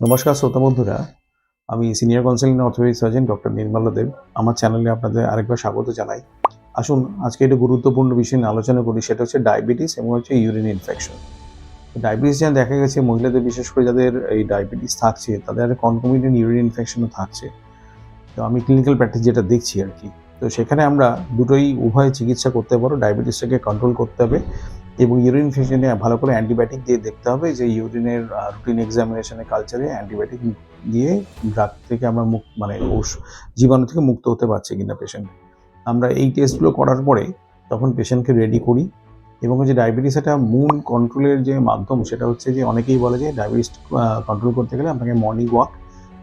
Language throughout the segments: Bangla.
নমস্কার শ্রোতা বন্ধুরা, আমি senior counselling authority surgeon doctor Nirmala Deb. আমার চ্যানেলে আপনাদের আরেকবার স্বাগত জানাই। আসুন, আজকে একটু গুরুত্বপূর্ণ বিষয় নিয়ে আলোচনা করি, সেটা হচ্ছে ডায়াবেটিস এবং হচ্ছে ইউরিন ইনফেকশন ডায়াবেটিস যেন দেখা গেছে, মহিলাদের বিশেষ করে যাদের এই ডায়াবেটিস থাকছে, তাদের কনকমিটেন্ট ইউরিন ইনফেকশনও থাকছে। তো আমি ক্লিনিক্যাল প্র্যাকটিস যেটা দেখছি আর কি। তো সেখানে আমরা দুটোই উভয় চিকিৎসা করতে পারো ডায়াবেটিসটাকে কন্ট্রোল করতে হবে। এবং ইউরিন ইনফেকশনে ভালো করে অ্যান্টিবায়োটিক দিয়ে দেখতে হবে যে ইউরিনের রুটিন এক্সামিনেশনের কালচারে অ্যান্টিবায়োটিক দিয়ে ড্রাগ থেকে আমরা মুক্ত মানে জীবাণু থেকে মুক্ত হতে পারছি কিনা পেশেন্ট আমরা এই টেস্টগুলো করার পরে তখন পেশেন্টকে রেডি করি এবং যে ডায়াবেটিস একটা মূল কন্ট্রোলের যে মাধ্যম সেটা হচ্ছে যে অনেকেই বলে যে ডায়াবেটিস কন্ট্রোল করতে গেলে আপনাকে মর্নিং ওয়াক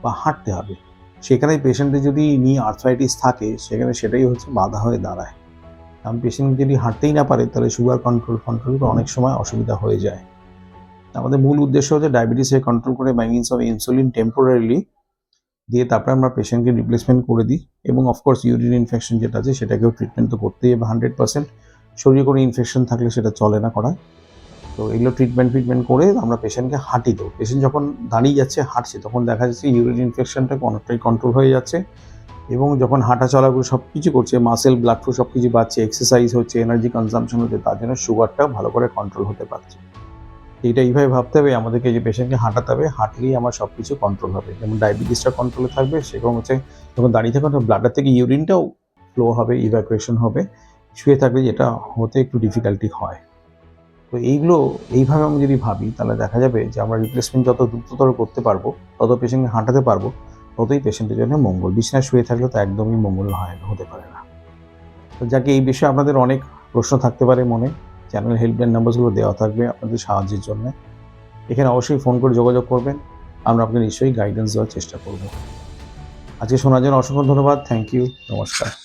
বা হাঁটতে হবে। সেখানে পেশেন্টের যদি নি আর্থ্রাইটিস থাকে সেখানে সেটাই হচ্ছে বাধা হয়ে দাঁড়ায়। কারণ পেশেন্ট যদি হাঁটতেই না পারে, তাহলে সুগার কন্ট্রোল কন্ট্রোল অনেক সময় অসুবিধা হয়ে যায়। আমাদের মূল উদ্দেশ্য হচ্ছে ডায়াবেটিসে কন্ট্রোল করে by means of insulin temporarily দিয়ে তারপরে আমরা পেশেন্টকে রিপ্লেসমেন্ট করে দিই এবং অফকোর্স ইউরিন ইনফেকশন যেটা আছে, সেটাকেও ট্রিটমেন্ট তো করতেই হবে হান্ড্রেড পার্সেন্ট শরীরে কোনো ইনফেকশন থাকলে সেটা চলে না করা তো এগুলো ট্রিটমেন্ট ট্রিটমেন্ট করে আমরা পেশেন্টকে হাঁটি দেবো। পেশেন্ট যখন দাঁড়িয়ে যাচ্ছে, হাঁটছে, তখন দেখা যাচ্ছে ইউরিন ইনফেকশনটা অনেকটাই কন্ট্রোল হয়ে যাচ্ছে। এবং যখন হাঁটা চলাগুলো সব কিছু করছে মাসেল ব্লাড ফ্লো সব কিছু বাড়ছে এক্সারসাইজ হচ্ছে এনার্জি কনজামশন হচ্ছে, তার জন্য সুগারটা ভালো করে কন্ট্রোল হতে পারছে। এইটা এইভাবে ভাবতে হবে, আমাদেরকে যে পেশেন্টকে হাঁটাতে হবে, হাঁটলেই আমার সব কিছু কন্ট্রোল হবে। যেমন ডায়াবেটিসটা কন্ট্রোলে থাকবে, সেরকম হচ্ছে, যখন দাঁড়িয়ে থাকবে ব্লাডার থেকে ইউরিনটাও ফ্লো হবে ইভ্যাকুয়েশন হবে, শুয়ে থাকলে যেটা হতে একটু ডিফিকাল্টি হয়। তো এইগুলো, এইভাবে আমি যদি ভাবি, তাহলে দেখা যাবে যে আমরা রিপ্লেসমেন্ট যত দ্রুততর করতে পারব, তত পেশেন্টকে হাঁটাতে পারব ততই পেশেন্টের জন্য মঙ্গল। বিছানায় শুয়ে থাকলে তো একদমই মঙ্গল হয়, হতে পারে না। তো যাকে, এই বিষয়ে আপনাদের অনেক প্রশ্ন থাকতে পারে মনে। চ্যানেল হেল্পলাইন নাম্বারগুলো দেওয়া থাকবে আপনাদের সাহায্যের জন্য। এখানে অবশ্যই ফোন করে যোগাযোগ করবেন। আমরা আপনাকে নিশ্চয়ই গাইডেন্স দেওয়ার চেষ্টা করব। আজকে শোনার জন্য অসংখ্য ধন্যবাদ। থ্যাংক ইউ নমস্কার।